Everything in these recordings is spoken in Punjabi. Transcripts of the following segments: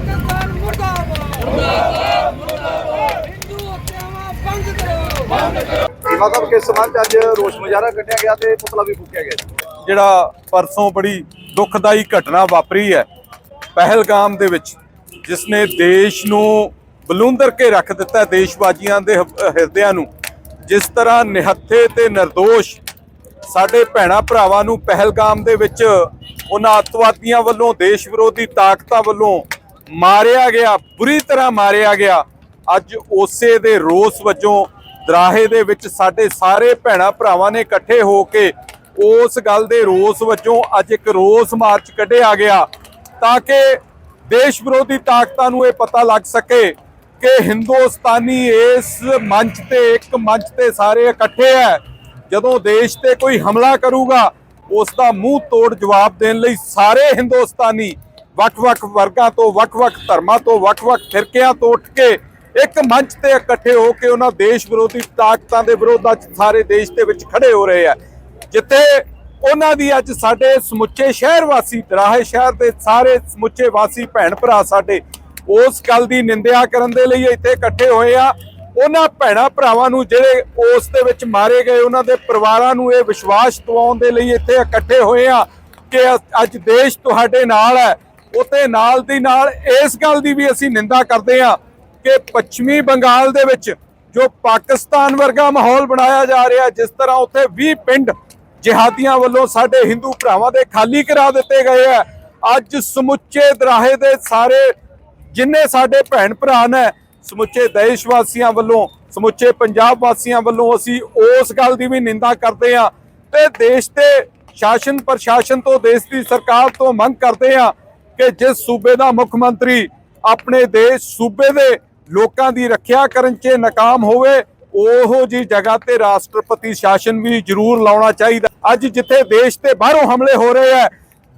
ਪਾਕਿਸਤਾਨ ਮੁਰਦਾਬਾਦ ਮੁਰਦਾਬਾਦ ਮੁਰਦਾਬਾਦ ਹਿੰਦੂ ਹੱਤਿਆਵਾਂ ਬੰਦ ਕਰੋ ਬੰਦ ਕਰੋ ਸੀਮਾ ਸਾਹਿਬ ਕਿਸ ਸਮਾਂ ਅੱਜ ਰੋਸ ਮੁਜ਼ਾਹਰਾ ਕੱਢਿਆ ਗਿਆ ਤੇ ਪੁਤਲਾ ਵੀ ਫੂਕਿਆ ਗਿਆ ਜਿਹੜਾ ਪਰਸੋਂ ਬੜੀ ਦੁਖਦਾਈ ਘਟਨਾ ਵਾਪਰੀ ਹੈ ਪਹਿਲਗਾਮ ਦੇ ਵਿੱਚ, ਜਿਸ ਨੇ ਦੇਸ਼ ਨੂੰ ਬਲੂੰਦਰ ਕੇ ਰੱਖ ਦਿੱਤਾ ਦੇਸ਼ਵਾਜੀਆਂ ਦੇ ਹਿਰਦਿਆਂ ਨੂੰ, ਜਿਸ ਤਰ੍ਹਾਂ ਨਿਹੱਥੇ ਤੇ નિર્ਦੋਸ਼ ਸਾਡੇ ਭੈਣਾ ਭਰਾਵਾਂ ਨੂੰ ਪਹਿਲਗਾਮ ਦੇ ਵਿੱਚ ਉਹਨਾਂ ਅੱਤਵਾਦੀਆਂ ਵੱਲੋਂ, ਦੇਸ਼ ਵਿਰੋਧੀ ਤਾਕਤਾਂ ਵੱਲੋਂ ਮਾਰਿਆ ਗਿਆ, ਬੁਰੀ ਤਰ੍ਹਾਂ ਮਾਰਿਆ ਗਿਆ। ਅੱਜ ਉਸੇ ਦੇ ਰੋਸ ਵਜੋਂ ਦਰਾਹੇ ਦੇ ਵਿੱਚ ਸਾਡੇ ਸਾਰੇ ਭੈਣਾ ਭਰਾਵਾਂ ਨੇ ਇਕੱਠੇ ਹੋ ਕੇ ਉਸ ਗੱਲ ਦੇ ਰੋਸ ਵਜੋਂ ਅੱਜ ਇੱਕ ਰੋਸ ਮਾਰਚ ਕੱਢਿਆ ਗਿਆ ਤਾਂ ਕਿ ਦੇਸ਼ ਵਿਰੋਧੀ ਤਾਕਤਾਂ ਨੂੰ ਇਹ ਪਤਾ ਲੱਗ ਸਕੇ ਕਿ ਹਿੰਦੁਸਤਾਨੀ ਇਸ ਮੰਚ ਤੇ, ਇੱਕ ਮੰਚ ਤੇ ਸਾਰੇ ਇਕੱਠੇ ਹੈ। ਜਦੋਂ ਦੇਸ਼ ਤੇ ਕੋਈ ਹਮਲਾ ਕਰੂਗਾ ਉਸ ਦਾ ਮੂੰਹ ਤੋੜ ਜਵਾਬ ਦੇਣ ਲਈ ਸਾਰੇ ਹਿੰਦੁਸਤਾਨੀ ਵੱਖ-ਵੱਖ ਵਰਗਾਂ ਤੋਂ, ਵੱਖ-ਵੱਖ ਧਰਮਾਂ ਤੋਂ, ਵੱਖ-ਵੱਖ ਫਿਰਕਿਆਂ ਤੋਂ ਉੱਠ ਕੇ ਇੱਕ ਮੰਚ ਤੇ ਇਕੱਠੇ ਹੋ ਕੇ ਉਹਨਾਂ ਦੇਸ਼ ਵਿਰੋਧੀ ਤਾਕਤਾਂ ਦੇ ਵਿਰੋਧਾਂ ਅੱਜ ਸਾਰੇ ਦੇਸ਼ ਦੇ ਵਿੱਚ ਖੜੇ ਹੋ ਰਹੇ ਆ। ਜਿੱਥੇ ਉਹਨਾਂ ਦੀ ਅੱਜ ਸਾਡੇ ਸਮੁੱਚੇ ਸ਼ਹਿਰ ਵਾਸੀ, ਦਰਾਹੇ ਸ਼ਹਿਰ ਦੇ ਸਾਰੇ ਸਮੁੱਚੇ ਵਾਸੀ ਭੈਣ ਭਰਾ ਸਾਡੇ, ਉਸ ਗੱਲ ਦੀ ਨਿੰਦਿਆ ਕਰਨ ਦੇ ਲਈ ਇੱਥੇ ਇਕੱਠੇ ਹੋਏ ਆ। ਉਹਨਾਂ ਭੈਣਾ ਭਰਾਵਾਂ ਨੂੰ ਜਿਹੜੇ ਉਸ ਦੇ ਵਿੱਚ ਮਾਰੇ ਗਏ, ਉਹਨਾਂ ਦੇ ਪਰਿਵਾਰਾਂ ਨੂੰ ਇਹ ਵਿਸ਼ਵਾਸ ਦਿਵਾਉਣ ਦੇ ਲਈ ਇੱਥੇ ਇਕੱਠੇ ਹੋਏ ਆ ਕਿ ਅੱਜ ਦੇਸ਼ ਤੁਹਾਡੇ ਨਾਲ ਹੈ। ਉਤੇ ਨਾਲ ਦੀ ਨਾਲ ਇਸ ਗੱਲ ਦੀ ਵੀ ਅਸੀਂ ਨਿੰਦਾ ਕਰਦੇ ਹਾਂ ਕਿ ਪੱਛਮੀ ਬੰਗਾਲ ਦੇ ਵਿੱਚ ਜੋ ਪਾਕਿਸਤਾਨ ਵਰਗਾ ਮਾਹੌਲ ਬਣਾਇਆ ਜਾ ਰਿਹਾ, ਜਿਸ ਤਰ੍ਹਾਂ ਉੱਥੇ 20 ਪਿੰਡ ਜਿਹਾਦੀਆਂ ਵੱਲੋਂ ਸਾਡੇ ਹਿੰਦੂ ਭਰਾਵਾਂ ਦੇ ਖਾਲੀ ਕਰਾ ਦਿੱਤੇ ਗਏ ਆ ਅੱਜ ਸਮੁੱਚੇ ਦਰਾਹੇ ਦੇ ਸਾਰੇ ਜਿੰਨੇ ਸਾਡੇ ਭੈਣ ਭਰਾ ਨੇ, ਸਮੁੱਚੇ ਦੇਸ਼ ਵਾਸੀਆਂ ਵੱਲੋਂ, ਸਮੁੱਚੇ ਪੰਜਾਬ ਵਾਸੀਆਂ ਵੱਲੋਂ ਅਸੀਂ ਉਸ ਗੱਲ ਦੀ ਵੀ ਨਿੰਦਾ ਕਰਦੇ ਆ ਤੇ ਦੇਸ਼ ਤੇ ਸ਼ਾਸਨ ਪ੍ਰਸ਼ਾਸਨ ਤੋਂ, ਦੇਸ਼ ਦੀ ਸਰਕਾਰ ਤੋਂ ਮੰਗ ਕਰਦੇ ਆ ਕਿ ਜਿਸ ਸੂਬੇ ਦਾ ਮੁੱਖ ਮੰਤਰੀ ਆਪਣੇ ਦੇਸ਼ ਸੂਬੇ ਦੇ ਲੋਕਾਂ ਦੀ ਰੱਖਿਆ ਕਰਨ 'ਚ ਨਾਕਾਮ ਹੋਵੇ, ਉਹੋ ਜੀ ਜਗ੍ਹਾ ਤੇ ਰਾਸ਼ਟਰਪਤੀ ਸ਼ਾਸਨ ਵੀ ਜ਼ਰੂਰ ਲਾਉਣਾ ਚਾਹੀਦਾ। ਅੱਜ ਜਿੱਥੇ ਦੇਸ਼ ਤੇ ਬਾਹਰੋਂ ਹਮਲੇ ਹੋ ਰਹੇ ਆ,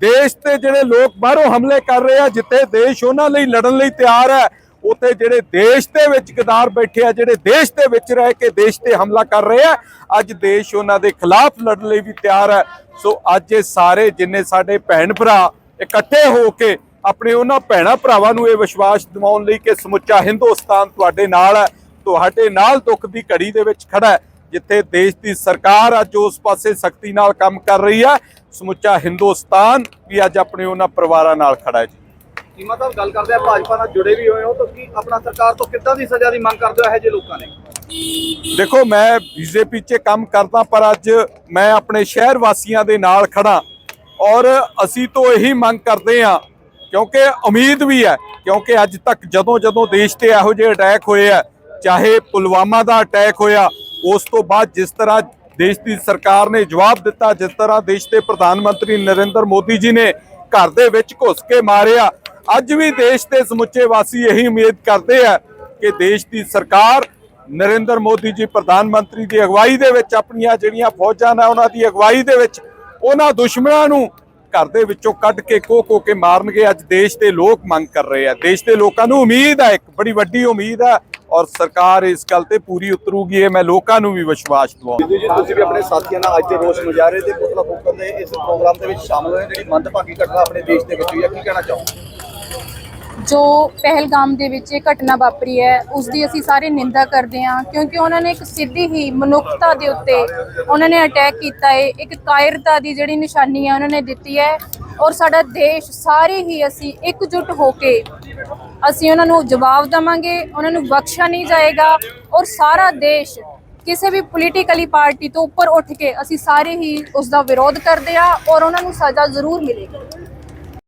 ਦੇਸ਼ ਤੇ ਜਿਹੜੇ ਲੋਕ ਬਾਹਰੋਂ ਹਮਲੇ ਕਰ ਰਹੇ ਆ, ਜਿੱਥੇ ਦੇਸ਼ ਉਹਨਾਂ ਲਈ ਲੜਨ ਲਈ ਤਿਆਰ ਹੈ, ਉੱਥੇ ਜਿਹੜੇ ਦੇਸ਼ ਦੇ ਵਿੱਚ ਗਦਾਰ ਬੈਠੇ ਆ, ਜਿਹੜੇ ਦੇਸ਼ ਦੇ ਵਿੱਚ ਰਹਿ ਕੇ ਦੇਸ਼ ਤੇ ਹਮਲਾ ਕਰ ਰਹੇ ਆ, ਅੱਜ ਦੇਸ਼ ਉਹਨਾਂ ਦੇ ਖਿਲਾਫ ਲੜਨ ਲਈ ਵੀ ਤਿਆਰ ਹੈ। ਸੋ ਅੱਜ ਇਹ ਸਾਰੇ ਜਿੰਨੇ ਸਾਡੇ ਭੈਣ ਭਰਾ ਇਕੱਠੇ ਹੋ ਕੇ ਆਪਣੇ ਉਹਨਾਂ ਭੈਣਾ ਭਰਾਵਾਂ ਨੂੰ ਇਹ ਵਿਸ਼ਵਾਸ ਦਿਵਾਉਣ ਲਈ ਕਿ ਸਮੁੱਚਾ ਹਿੰਦੁਸਤਾਨ ਤੁਹਾਡੇ ਨਾਲ ਹੈ ਤੁਹਾਡੇ ਨਾਲ ਦੁੱਖ ਦੀ ਘੜੀ ਦੇ ਵਿੱਚ ਖੜਾ ਹੈ ਜਿੱਥੇ ਦੇਸ਼ ਦੀ ਸਰਕਾਰ ਅੱਜ ਉਸ ਪਾਸੇ ਸਖਤੀ ਨਾਲ ਕੰਮ ਕਰ ਰਹੀ ਹੈ। ਸਮੁੱਚਾ ਹਿੰਦੁਸਤਾਨ ਵੀ ਅੱਜ ਆਪਣੇ ਉਹਨਾਂ ਪਰਿਵਾਰਾਂ ਨਾਲ ਖੜਾ ਹੈ ਜੀ। ਸਾਹਿਬ ਗੱਲ ਕਰਦੇ ਆ ਭਾਜਪਾ ਨਾਲ ਜੁੜੇ ਵੀ ਹੋਏ ਹੋ ਤਾਂ ਕੀ ਆਪਣਾ ਸਰਕਾਰ ਤੋਂ ਕਿੱਦਾਂ ਦੀ ਸਜ਼ਾ ਦੀ ਮੰਗ ਕਰਦੇ ਹੋ ਇਹੋ ਜਿਹੇ ਲੋਕਾਂ ਨੇ? ਦੇਖੋ ਮੈਂ ਬੀਜੇਪੀ 'ਚ ਕੰਮ ਕਰਦਾ ਪਰ ਅੱਜ ਮੈਂ ਆਪਣੇ ਸ਼ਹਿਰ ਵਾਸੀਆਂ ਦੇ ਨਾਲ ਖੜਾ ਔਰ ਅਸੀਂ ਤੋਂ ਇਹੀ ਮੰਗ ਕਰਦੇ ਹਾਂ, ਕਿਉਂਕਿ ਉਮੀਦ ਵੀ ਹੈ, ਕਿਉਂਕਿ ਅੱਜ ਤੱਕ ਜਦੋਂ ਜਦੋਂ ਦੇਸ਼ ਤੇ ਇਹੋ ਜਿਹੇ ਅਟੈਕ ਹੋਏ ਆ, ਚਾਹੇ ਪੁਲਵਾਮਾ ਦਾ ਅਟੈਕ ਹੋਇਆ, ਉਸ ਤੋਂ ਬਾਅਦ ਜਿਸ ਤਰ੍ਹਾਂ ਦੇਸ਼ ਦੀ ਸਰਕਾਰ ਨੇ ਜਵਾਬ ਦਿੱਤਾ, ਜਿਸ ਤਰ੍ਹਾਂ ਦੇਸ਼ ਦੇ ਪ੍ਰਧਾਨ ਮੰਤਰੀ ਨਰਿੰਦਰ ਮੋਦੀ ਜੀ ਨੇ ਘਰ ਦੇ ਵਿੱਚ ਘੁਸ ਕੇ ਮਾਰਿਆ, ਅੱਜ ਵੀ ਦੇਸ਼ ਦੇ ਸਮੁੱਚੇ ਵਾਸੀ ਇਹੀ ਉਮੀਦ ਕਰਦੇ ਆ ਕਿ ਦੇਸ਼ ਦੀ ਸਰਕਾਰ ਨਰਿੰਦਰ ਮੋਦੀ ਜੀ ਪ੍ਰਧਾਨ ਮੰਤਰੀ ਦੀ ਅਗਵਾਈ ਦੇ ਵਿੱਚ ਆਪਣੀਆਂ ਜਿਹੜੀਆਂ ਫੌਜਾਂ ਨੇ ਉਹਨਾਂ ਦੀ ਅਗਵਾਈ ਦੇ ਵਿੱਚ ਉਹਨਾਂ ਦੁਸ਼ਮਣਾਂ ਨੂੰ ਘਰ ਦੇ ਵਿੱਚੋਂ ਕੱਢ ਕੇ ਕੋ ਕੇ ਮਾਰਨਗੇ। ਅੱਜ ਦੇਸ਼ ਦੇ ਲੋਕ ਮੰਗ ਕਰ ਰਹੇ ਆ। ਦੇਸ਼ ਦੇ ਲੋਕਾਂ ਨੂੰ ਉਮੀਦ ਹੈ ਇੱਕ ਬੜੀ ਵੱਡੀ ਉਮੀਦ ਹੈ ਔਰ ਸਰਕਾਰ ਇਸ ਗੱਲ ਤੇ ਪੂਰੀ ਉਤਰੂਗੀ। ਇਹ ਮੈਂ ਲੋਕਾਂ ਨੂੰ ਵੀ ਵਿਸ਼ਵਾਸ ਦਿਵਾਉਂਦਾ ਜੀ, ਤੁਸੀਂ ਵੀ ਆਪਣੇ ਸਾਥੀਆਂ ਨਾਲ ਅੱਜ ਦੇ ਰੋਸ ਮੁਜ਼ਾਹਰੇ ਤੇ ਪੁਤਲਾ ਫੂਕਣ ਦੇ ਇਸ ਪ੍ਰੋਗਰਾਮ ਦੇ ਵਿੱਚ ਸ਼ਾਮਲ ਹੋਏ ਜਿਹੜੀ ਮੰਦਭਾਗੀ ਘਟਨਾ ਆਪਣੇ ਦੇਸ਼ ਦੇ ਵਿੱਚ ਹੋਈ ਹੈ ਕੀ ਕਹਿਣਾ ਚਾਹੋਗੇ? ਜੋ ਪਹਿਲਗਾਮ ਦੇ ਵਿੱਚ ਇਹ ਘਟਨਾ ਵਾਪਰੀ ਹੈ, ਉਸ ਦੀ ਅਸੀਂ ਸਾਰੇ ਨਿੰਦਾ ਕਰਦੇ ਹਾਂ, ਕਿਉਂਕਿ ਉਹਨਾਂ ਨੇ ਇੱਕ ਸਿੱਧੀ ਹੀ ਮਨੁੱਖਤਾ ਦੇ ਉੱਤੇ ਉਹਨਾਂ ਨੇ ਅਟੈਕ ਕੀਤਾ ਹੈ, ਇੱਕ ਕਾਇਰਤਾ ਦੀ ਜਿਹੜੀ ਨਿਸ਼ਾਨੀ ਹੈ ਉਹਨਾਂ ਨੇ ਦਿੱਤੀ ਹੈ ਔਰ ਸਾਡਾ ਦੇਸ਼ ਸਾਰੇ ਹੀ ਅਸੀਂ ਇਕਜੁੱਟ ਹੋ ਕੇ ਅਸੀਂ ਉਹਨਾਂ ਨੂੰ ਜਵਾਬ ਦਵਾਂਗੇ, ਉਹਨਾਂ ਨੂੰ ਬਖਸ਼ਿਆ ਨਹੀਂ ਜਾਏਗਾ ਔਰ ਸਾਰਾ ਦੇਸ਼ ਕਿਸੇ ਵੀ ਪੋਲੀਟੀਕਲੀ ਪਾਰਟੀ ਤੋਂ ਉੱਪਰ ਉੱਠ ਕੇ ਅਸੀਂ ਸਾਰੇ ਹੀ ਉਸ ਦਾ ਵਿਰੋਧ ਕਰਦੇ ਆ ਔਰ ਉਹਨਾਂ ਨੂੰ ਸਜ਼ਾ ਜ਼ਰੂਰ ਮਿਲੇਗੀ।